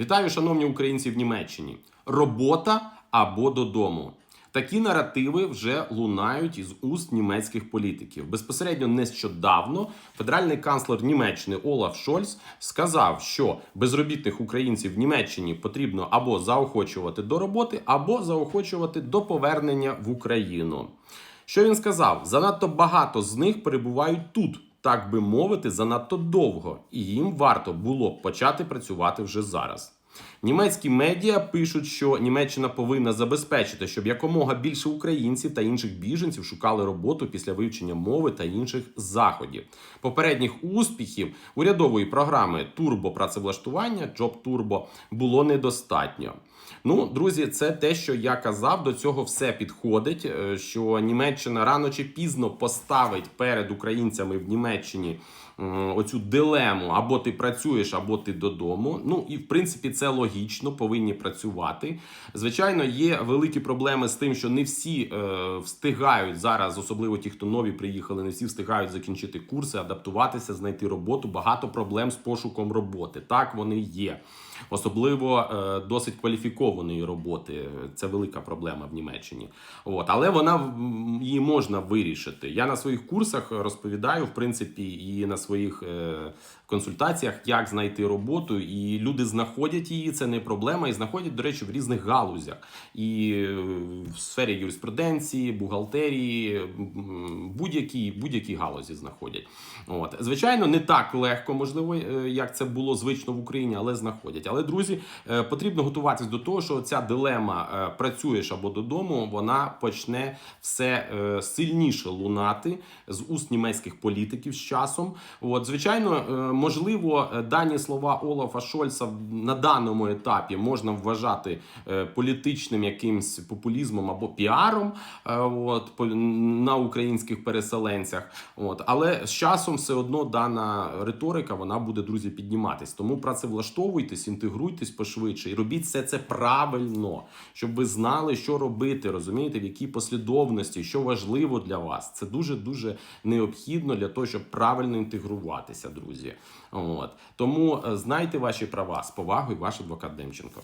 Вітаю, шановні українці в Німеччині. Робота або додому. Такі наративи вже лунають із уст німецьких політиків. Безпосередньо нещодавно федеральний канцлер Німеччини Олаф Шольц сказав, що безробітних українців в Німеччині потрібно або заохочувати до роботи, або заохочувати до повернення в Україну. Що він сказав? Занадто багато з них перебувають тут, так би мовити, занадто довго, і їм варто було б почати працювати вже зараз. Німецькі медіа пишуть, що Німеччина повинна забезпечити, щоб якомога більше українців та інших біженців шукали роботу після вивчення мови та інших заходів. Попередніх успіхів урядової програми турбопрацевлаштування Job Turbo було недостатньо. Ну, друзі, це те, що я казав. До цього все підходить. е, Що Німеччина рано чи пізно поставить перед українцями в Німеччині оцю дилему: або ти працюєш, або ти додому. Ну і в принципі це логічно, повинні працювати. Звичайно, є великі проблеми з тим, що не всі е, встигають зараз, особливо ті, хто нові приїхали, не всі встигають закінчити курси, адаптуватися, знайти роботу. Багато проблем з пошуком роботи. Так вони є. Особливо е, досить кваліфікованої роботи. Це велика проблема в Німеччині. От, але вона її можна вирішити. Я на своїх курсах розповідаю, в принципі, і на своїх е, консультаціях, як знайти роботу, і люди знаходять її. Це не проблема, і знаходять, до речі, в різних галузях, і е, в сфері юриспруденції, бухгалтерії, будь-які будь-які галузі знаходять. От звичайно, не так легко, можливо, е, як це було звично в Україні, але знаходять. Але друзі, е, потрібно готуватись до того, що ця дилема працюєш або додому, вона почне все сильніше лунати з уст німецьких політиків з часом. От, звичайно, можливо, дані слова Олафа Шольца на даному етапі можна вважати е, політичним якимсь популізмом або піаром е, от, на українських переселенцях. От, але з часом все одно дана риторика вона буде, друзі, підніматись. Тому працевлаштовуйтесь, інтегруйтесь пошвидше і робіть все це правильно, щоб ви знали, що робити, розумієте, в якій послідовності, що важливо для вас. Це дуже дуже необхідно для того, щоб правильно інтегруватися, друзі. От тому е, знайте ваші права з повагою, ваш адвокат Демченко.